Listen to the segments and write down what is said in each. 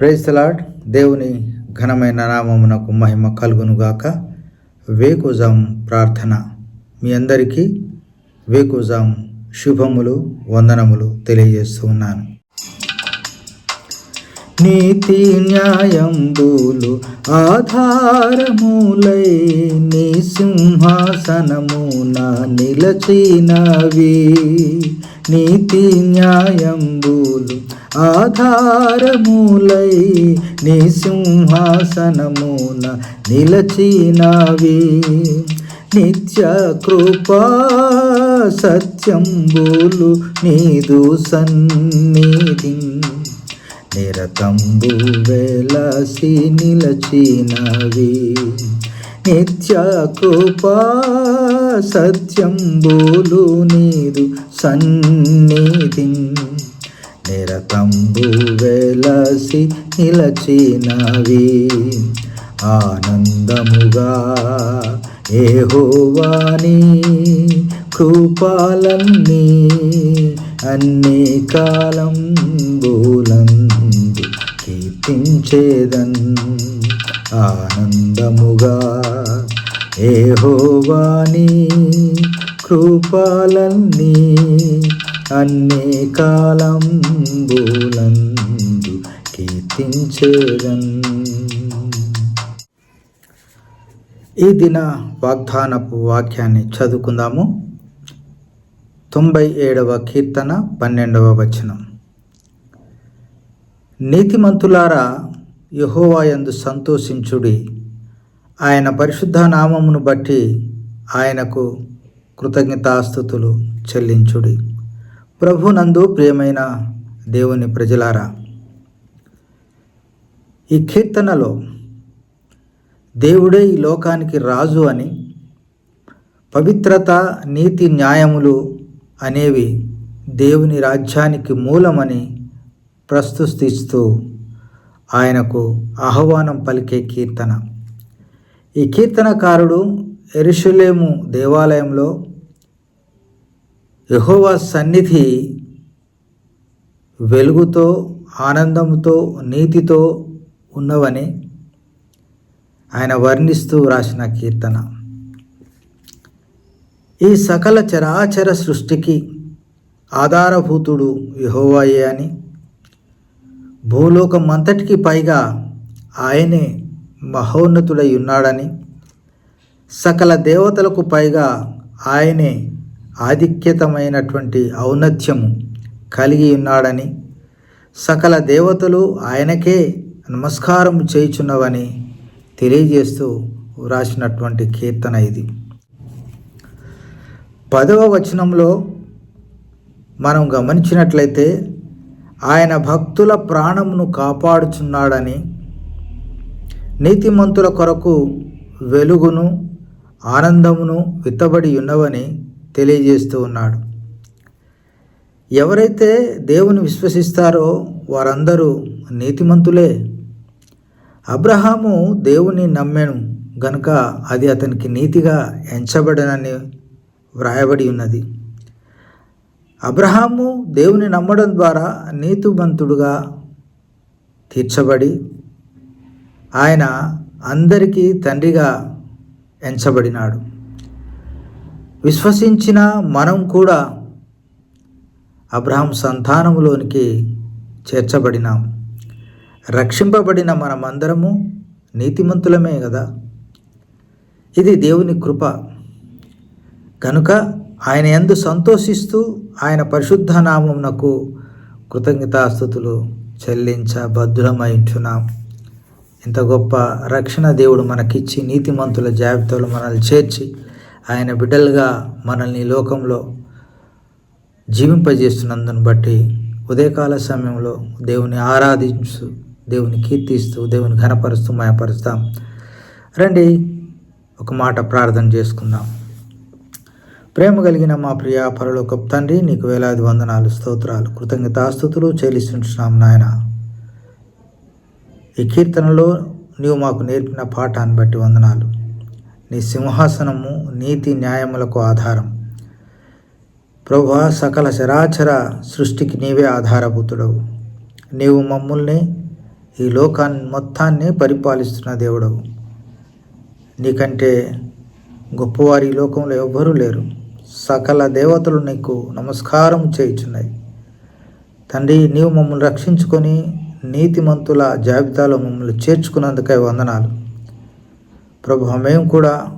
Praise the Lord దేవుని ఘనమైన నామమునకు మహిమ కలుగునుగాక. వేకుజాం ప్రార్థన మీ అందరికీ వేకుజాం శుభములు వందనములు తెలియజేస్తూ ఉన్నాను. నీతి న్యాయంబులు ఆధారములై నీ సింహాసనమున నిలచినవి. నీతి న్యాయంబులు ఆధారములై నీ సింహాసనమున నిలచినవి. నిత్య కృపా సత్యంబులు నీదు సన్నిధి. నిరతంబు వెలసి నిలచినవి. నిత్య కృపా సత్యంబులు నీదు సన్నిధి నిరతంబు వెలసి నిలచినవి. ఆనందముగా ఏహోవాని కృపాలన్నీ అన్ని కాలం బూలందు కీర్తించేదన్. ఆనందముగా ఏహోవాని కృపాలన్నీ అన్ని కాలం బూలందు కీర్తించేదన్. ఈ దిన వాగ్దానపు వాక్యాన్ని చదువుకుందాము. తొంభై ఏడవ కీర్తన పన్నెండవ వచనం. నీతిమంతులారా యహోవాయందు సంతోషించుడి. ఆయన పరిశుద్ధ నామమును బట్టి ఆయనకు కృతజ్ఞతాస్థుతులు చెల్లించుడి. ప్రభునందు ప్రియమైన దేవుని ప్రజలారా ఈ కీర్తనలో దేవుడే ఈ లోకానికి రాజు అని పవిత్రత నీతి న్యాయములు అనేవి దేవుని రాజ్యానికి మూలమని ప్రస్తుతిస్తూ ఆయనకు ఆహ్వానం పలికే కీర్తన. ఈ కీర్తనకారుడు ఎరుషులేము దేవాలయంలో యహోవా సన్నిధి వెలుగుతో ఆనందంతో నీతితో ఉన్నవని ఆయన వర్ణిస్తూ వ్రాసిన కీర్తన. ఈ సకల చరాచర సృష్టికి ఆధారభూతుడు యహోవాయే అని భూలోకం అంతటికి పైగా ఆయనే మహోన్నతుడై ఉన్నాడని సకల దేవతలకు పైగా ఆయనే ఆధిక్యతమైనటువంటి ఔన్నత్యము కలిగి ఉన్నాడని సకల దేవతలు ఆయనకే నమస్కారం చేయుచున్నవని తెలియజేస్తూ వ్రాసినటువంటి కీర్తన ఇది. పదవ వచనంలో మనం గమనించినట్లయితే ఆయన భక్తుల ప్రాణమును కాపాడుచున్నాడని నీతిమంతుల కొరకు వెలుగును ఆనందమును విత్తబడి ఉన్నవని తెలియజేస్తూ ఉన్నాడు. ఎవరైతే దేవుని విశ్వసిస్తారో వారందరూ నీతిమంతులే. అబ్రహాము దేవుని నమ్మెను గనుక అది అతనికి నీతిగా ఎంచబడనని వ్రాయబడి ఉన్నది. అబ్రహాము దేవుని నమ్మడం ద్వారా నీతిమంతుడుగా తీర్చబడి ఆయన అందరికీ తండ్రిగా ఎంచబడినాడు. విశ్వసించిన మనం కూడా అబ్రహాం సంతానములోనికి చేర్చబడినాం. రక్షింపబడిన మనమందరము నీతిమంతులమే కదా ఇది దేవుని కృప. కనుక ఆయన ఎందు సంతోషిస్తూ ఆయన పరిశుద్ధ నామమునకు కృతజ్ఞతాస్థుతులు చెల్లించబద్ధులమైంచున్నాం ఇంత గొప్ప రక్షణ దేవుడు మనకిచ్చి నీతిమంతుల జాబితాలో మనల్ని చేర్చి ఆయన బిడ్డలుగా మనల్ని లోకంలో జీవింపజేస్తున్నందును బట్టి ఉదయకాల సమయంలో దేవుని ఆరాధించు దేవుని కీర్తిస్తూ దేవుని ఘనపరుస్తూ మాయపరుస్తాం. రండి ఒక మాట ప్రార్థన చేసుకుందాం. ప్రేమ కలిగిన మా ప్రియ పరలోక తండ్రి నీకు వేలాది వందనాలు స్తోత్రాలు కృతజ్ఞతాస్తుతులు చెల్లిస్తుంటున్నాం నాయన. ఈ కీర్తనలో నీవు మాకు నేర్పిన పాఠాన్ని బట్టి వందనాలు. నీ సింహాసనము నీతి న్యాయములకు ఆధారం. ప్రభా సకల చరాచర సృష్టికి నీవే ఆధారభూతుడవు. నీవు మమ్మల్ని ఈ లోకాన్ని మొత్తాన్ని పరిపాలిస్తున్న దేవుడవు. నీకంటే గొప్పవారి లోకంలో ఎవ్వరూ లేరు. సకల దేవతలు నీకు నమస్కారం చేయుచున్నాయి. తండ్రి నీవు మమ్మల్ని రక్షించుకొని నీతిమంతుల జాబితాలో మమ్మల్ని చేర్చుకున్నందుకై వందనాలు. ప్రభు మేము కూడా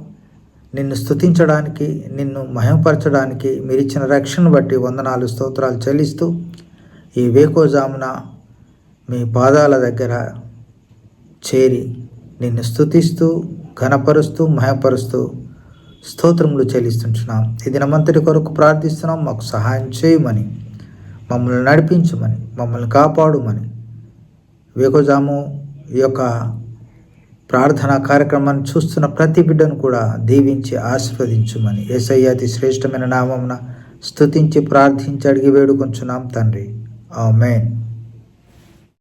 నిన్ను స్థుతించడానికి నిన్ను మహిమపరచడానికి మీరు ఇచ్చిన రక్షణ బట్టి వందనాలు స్తోత్రాలు చెల్లిస్తూ ఈ వేకోజామున మీ పాదాల దగ్గర చేరి నిన్ను స్థుతిస్తూ ఘనపరుస్తూ మహిమపరుస్తూ స్తోత్రములు చెల్లిస్తుంటున్నాం. ఈ దినమంతటి కొరకు ప్రార్థిస్తున్నాం. మాకు సహాయం చేయమని మమ్మల్ని నడిపించమని మమ్మల్ని కాపాడుమని. వేకోజాము ఈ యొక్క ప్రార్థనా కార్యక్రమాన్ని చూస్తున్న ప్రతి బిడ్డను కూడా దీవించి ఆశీర్వదించుమని ఏసయ్య అతి శ్రేష్టమైన నామమున స్తుతించి ప్రార్థించి అడిగి వేడుకొంచున్నాం తండ్రి. ఆమెన్.